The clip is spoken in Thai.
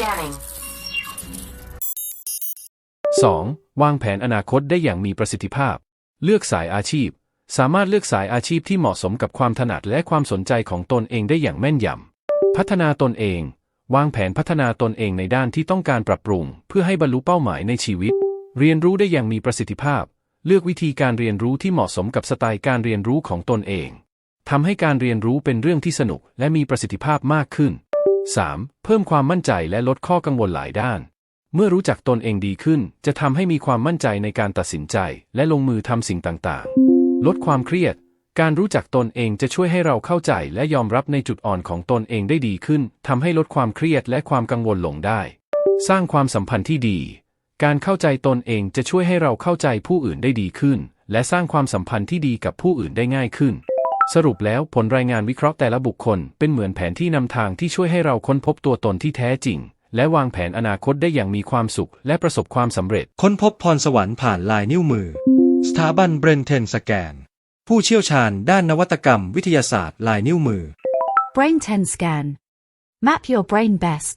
Scanning. 2. วางแผนอนาคตได้อย่างมีประสิทธิภาพ เลือกสายอาชีพ สามารถเลือกสายอาชีพที่เหมาะสมกับความถนัดและความสนใจของตนเองได้อย่างแม่นยำ พัฒนาตนเอง วางแผนพัฒนาตนเองในด้านที่ต้องการปรับปรุง เพื่อให้บรรลุเป้าหมายในชีวิต เรียนรู้ได้อย่างมีประสิทธิภาพ เลือกวิธีการเรียนรู้ที่เหมาะสมกับสไตล์การเรียนรู้ของตนเองทำให้การเรียนรู้เป็นเรื่องที่สนุกและมีประสิทธิภาพมากขึ้น 3. เพิ่มความมั่นใจและลดข้อกังวลหลายด้าน เมื่อรู้จักตนเองดีขึ้น จะทำให้มีความมั่นใจในการตัดสินใจ และลงมือทำสิ่งต่างๆ ลดความเครียด การรู้จักตนเองจะช่วยให้เราเข้าใจและยอมรับในจุดอ่อนของตนเองได้ดีขึ้นทำให้ลดความเครียดและความกังวลลงได้ สร้างความสัมพันธ์ที่ดี การเข้าใจตนเองจะช่วยให้เราเข้าใจผู้อื่นได้ดีขึ้น และสร้างความสัมพันธ์ที่ดีกับผู้อื่นได้ง่ายขึ้น สรุปแล้วผลรายงานวิเคราะห์แต่ละบุคคล เป็นเหมือนแผนที่นำทางที่ช่วยให้เราค้นพบตัวตนที่แท้จริง และวางแผนอนาคตได้อย่างมีความสุข และประสบความสำเร็จ ค้นพบพรสวรรค์ผ่านลายนิ้วมือ สถาบันเบรนเทนสแกน ผู้เชี่ยวชาญด้านนวัตกรรมวิทยาศาสตร์ลายนิ้วมือ Brain 10 scan. Map your brain best.